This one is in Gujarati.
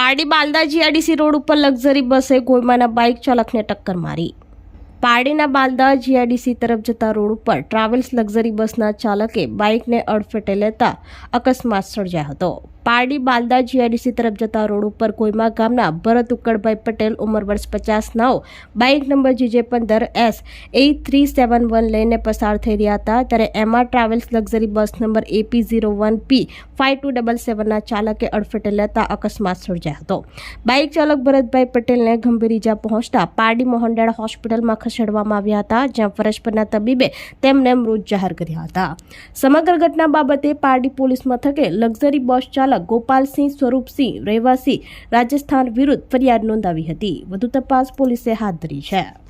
પારડી બાલદા જીઆઈડીસી રોડ ઉપર લક્ઝરી બસે ગોયમાના બાઇક ચાલકને ટક્કર મારી. પારડીના બાલદા જીઆઈડીસી તરફ જતા રોડ ઉપર ટ્રાવેલ્સ લક્ઝરી બસના ચાલકે બાઇકને અડફેટે લેતા અકસ્માત સર્જાયો હતો. પારડી બાલદા જીઆઈડીસી તરફ જતા રોડ ઉપર કોઈમા ગામના ભરત ઉક્કડભાઈ પટેલ ઉંમર વર્ષ પચાસ નવ બાઇક નંબર જીજે પંદર S eight three seven one લઈને પસાર થઈ રહ્યા હતા. ત્યારે એમાં travels luxury bus number AP zero one P five two double સેવનના ચાલકે અડફેટે લેતા અકસ્માત સર્જાયો હતો. બાઇક ચાલક ભરતભાઈ પટેલને ગંભીર ઇજા પહોંચતા પારડી મોહનડાળ હોસ્પિટલમાં ખસેડવામાં આવ્યા હતા, જ્યાં ફરજ પરના તબીબે તેમને મૃત જાહેર કર્યા હતા. સમગ્ર ઘટના બાબતે પારડી પોલીસ મથકે લક્ઝરી બસ ચાલક ગોપાલસિંહ સ્વરૂપસિંહ રહેવાસી રાજસ્થાન વિરુદ્ધ ફરિયાદ નોંધાવી હતી. વધુ તપાસ પોલીસે હાથ ધરી છે.